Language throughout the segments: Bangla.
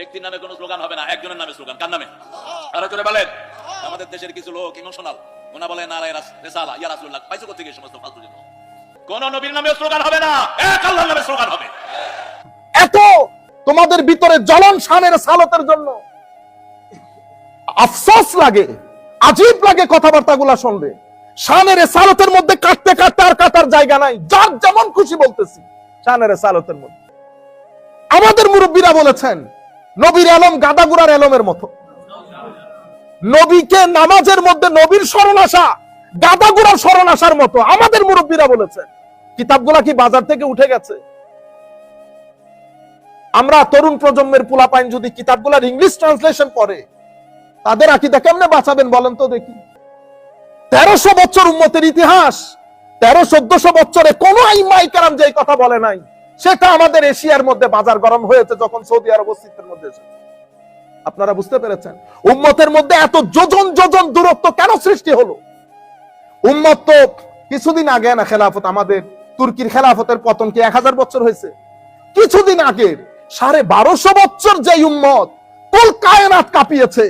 ব্যক্তির নামে কোনো স্লোগান হবে না, একজনের নামে স্লোগান। কার নামে? আরও জোরে বলেন। আমাদের দেশের কিছু লোক ইমোশনাল ওনা বলে, না রেসালা, ইয়া রাসূলুল্লাহ। পাইছো কোথা থেকে সমস্ত ফালতু জিনিস? কোন নবীর নামে স্লোগান হবে না, এক আল্লাহর নামে স্লোগান হবে। এত তোমাদের ভিতরে জ্বলন শানের সালতের জন্য আফসোস লাগে, আজীব লাগে কথাবার্তাগুলা শুনলে। শানের সালতের মধ্যে কাটতে কাটতে আর কাটার জায়গা নাই, যার যেমন খুশি বলতেছি, শানের সালতের মধ্যে। আমাদের মুরব্বীরা বলেছেন নবীর আলম গাদাগুড়ার আলমের মতো। নবীকে নামাজের মধ্যে নবীর স্মরণ আসা গাদাগুড়ার স্মরণ আসার মতো, আমাদের মুরব্বীরা বলেছেন। কিতাবগুলা কি বাজার থেকে উঠে গেছে? আমরা তরুণ প্রজন্মের পোলাপাইন যদি কিতাবগুলার ইংলিশ ট্রান্সলেশন পড়ে, তাদের আকিদা কেমনে বাঁচাবেন বলেন তো দেখি। তেরোশো বছর উন্মতের ইতিহাস, তেরো চোদ্দশো বছরে কোন আইমাই কারাম যে কথা বলে নাই। সেটা আমাদের এশিয়ার মধ্যে বাজার গরম হয়েছে যখন সৌদি আরব অস্তিত্বের মধ্যে আপনারা বুঝতে পেরেছেন? উম্মতের মধ্যে এত যোজন যোজন দূরত্ব কেন সৃষ্টি হলো? উম্মত তো কিছুদিন আগে না খেলাফত, আমাদের তুর্কির খেলাফতের পতন কি এক হাজার বছর হয়েছে? কিছুদিন আগের সাড়ে বারোশো বছর যে উম্মত কুল কায়নাত কাঁপিয়েছে,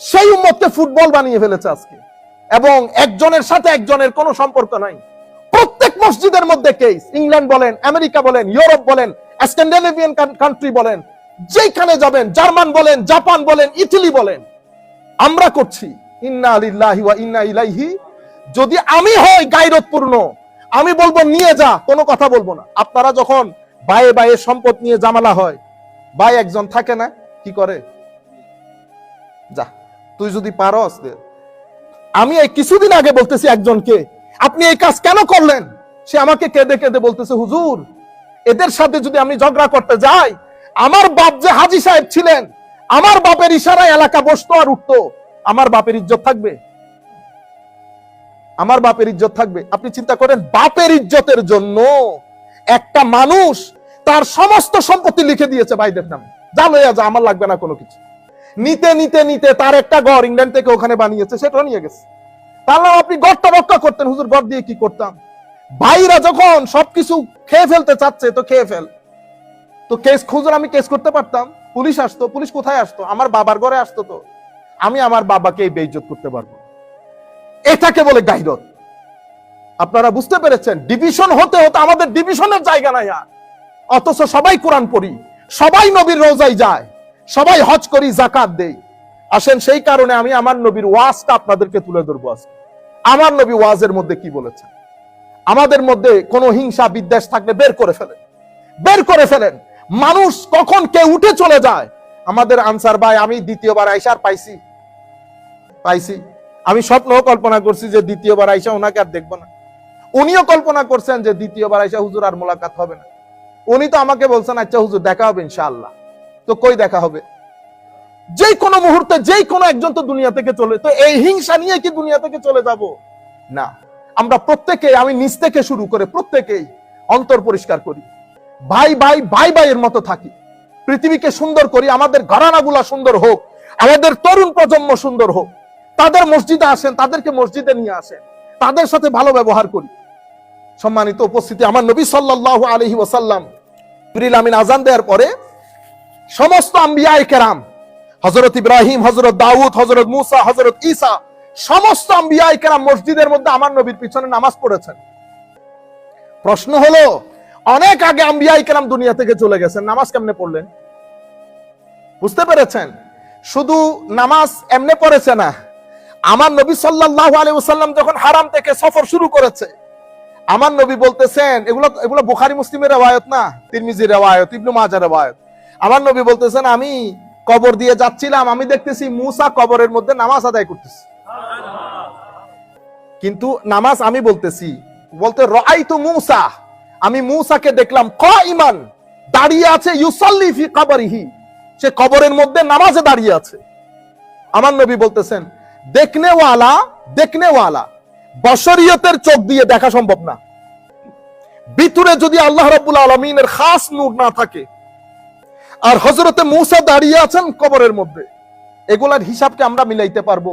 সেই উম্মতকে ফুটবল বানিয়ে ফেলেছে আজকে। এবং একজনের সাথে একজনের কোনো সম্পর্ক নাই। প্রত্যেক মসজিদের মধ্যে কেস ইংল্যান্ড বলেন, আমেরিকা বলেন, ইউরোপ বলেন, স্ক্যান্ডিনেভিয়ান কান্ট্রি বলেন যেখানে যাবেন, জার্মান বলেন, জাপান বলেন ইটালি বলেন, আমরা করছি। ইন্না আলিল্লাহি ওয়া ইন্না ইলাইহি, যদি আমি হই গায়রতপূর্ণ আমি বলব নিয়ে যা, কোনো কথা বলব না। আপনারা যখন বায়ে বায়ে সম্পদ নিয়ে জামালা হয় ভাই একজন থাকে না, কি করে? যা, তুই যদি পারস। আমি এই কিছুদিন আগে বলতেছি একজনকে, আপনি এই কাজ কেন করলেন? সে আমাকে কেঁদে কেঁদে বলতেছে, হুজুর, এদের সাথে যদি আমি ঝগড়া করতে যাই, আমার বাপ যে হাজি সাহেব ছিলেন, আমার বাপের ইশারায় এলাকা বসতো আর উঠতো। আমার বাপের ইজ্জত থাকবে? আমার বাপের ইজ্জত থাকবে? আপনি চিন্তা করেন, বাপের ইজ্জতের জন্য একটা মানুষ তার সমস্ত সম্পত্তি লিখে দিয়েছে ভাইদের নামে। যা লইয়া যা, আমার লাগবে না কোনো কিছু। নিতে নিতে নিতে তার একটা ঘর ইংল্যান্ড থেকে ওখানে বানিয়েছে সেটা নিয়ে গেছে। তাহলে আপনি গড়টা রক্ষা করতেন। হুজুর ঘর দিয়ে কি করতাম? ভাইরা যখন সবকিছু খেয়ে ফেলতে চাচ্ছে, তো খেয়ে ফেল। তো কেস খুঁজুর আমি কেস করতে পারতাম। পুলিশ আসতো, পুলিশ কোথায় আসতো? আমার বাবার ঘরে আসতো তো। আমি আমার বাবাকে এই বেইজ্জত করতে পারব এটাকে বলে গাইরত। আপনারা বুঝতে পেরেছেন ডিভিশন হতে হতে আমাদের ডিভিশনের জায়গা নাই আর। অথচ সবাই কোরআন পড়ি, সবাই নবীর রোজাই যায়, সবাই হজ করি, জাকাত দেই। আসেন সেই কারণে আমি আমার নবীর ওয়াজটা আপনাদেরকে তুলে ধরবো আজকে। আমার নবী ওয়াজের মধ্যে কি বলেছেন? আমাদের মধ্যে কোনো হিংসা বিদ্বেষ থাকলে বের করে ফেলেন। বের করে ফেলেন। মানুষ কখন কে উঠে চলে যায়? আমাদের আনসার ভাই, আমি দ্বিতীয়বার আইসার পাইছি। পাইছি। আমি স্বপ্ন কল্পনা করছি যে দ্বিতীয়বার আইসা ওনাকে আর দেখব না। উনিও কল্পনা করছেন যে দ্বিতীয়বার আইসা হুজুর আর মোলাকাত হবে না। উনি তো আমাকে বলছেন আচ্ছা হুজুর, দেখা হবে ইনশাআল্লাহ। তো কই দেখা হবে? যে কোনো মুহূর্তে যে কোনো একজন তো দুনিয়া থেকে চলে তো এই হিংসা নিয়ে কি দুনিয়া থেকে চলে যাব? না। আমরা প্রত্যেকে আমি নিজ থেকে শুরু করে প্রত্যেকেই অন্তর পরিষ্কার করি। ভাই ভাই ভাই, ভাইয়ের মতো থাকি। পৃথিবীকে সুন্দর করি, আমাদের ঘরানাগুলা সুন্দর হোক, আমাদের তরুণ প্রজন্ম সুন্দর হোক। তাদের মসজিদে আসেন, তাদেরকে মসজিদে নিয়ে আসেন, তাদের সাথে ভালো ব্যবহার করি। সম্মানিত উপস্থিতি, আমার নবী সাল্লাল্লাহু আলাইহি ওয়াসাল্লাম জিবরিল আমিন আজান দেওয়ার পরে সমস্ত আম্বিয়ায়ে কেরাম, হযরত ইব্রাহিম হজরত দাউদ, হযরত মুসা হজরত ঈসা সমস্ত আম্বিয়ায়ে মসজিদের মধ্যে আমার নবীর পিছনে নামাজ পড়েছেন। প্রশ্ন হলো, অনেক আগে অম্বিয়ায়িকেরাম দুনিয়া থেকে চলে গেছেন, নামাজ কেমনে পড়লেন? বুঝতে পেরেছেন? শুধু নামাজ এমনে পড়েছে না, আমার নবী সাল্লাল্লাহু আলাইহি ওয়াসাল্লাম যখন হারাম থেকে সফর শুরু করেছে, আমার নবী বলতেছেন, এগুলো এগুলো বুখারি মুসলিমের রেওয়ায়ত না, তিরমিজির রেওয়ায়ত, ইবনু মাজার রেওয়ায়ত। আমার নবী বলতেছেন, আমি কবর দিয়ে যাচ্ছিলাম, আমি দেখতেছি মুসা কবরের মধ্যে নামাজ আদায় করতেছে। কিন্তু নামাজ আমি বলতেছি, বলতে রাআইতু মুসা, আমি মুসাকে দেখলাম ক ইমান দাঁড়িয়ে আছে ইউসাল্লি ফি কবরিহি। সে কবরের মধ্যে নামাজে দাঁড়িয়ে আছে। আমার নবী বলতেছেন দেখনে ওয়ালা দেখনে ওয়ালা বশরিয়তের চোখ দিয়ে দেখা সম্ভব না। ভিতরে যদি আল্লাহ রাব্বুল আলমিনের খাস নূর না থাকে, আর হজরতে মূসা দাঁড়িয়ে আছেন কবরের মধ্যে, এগুলার হিসাবকে আমরা মিলাইতে পারব।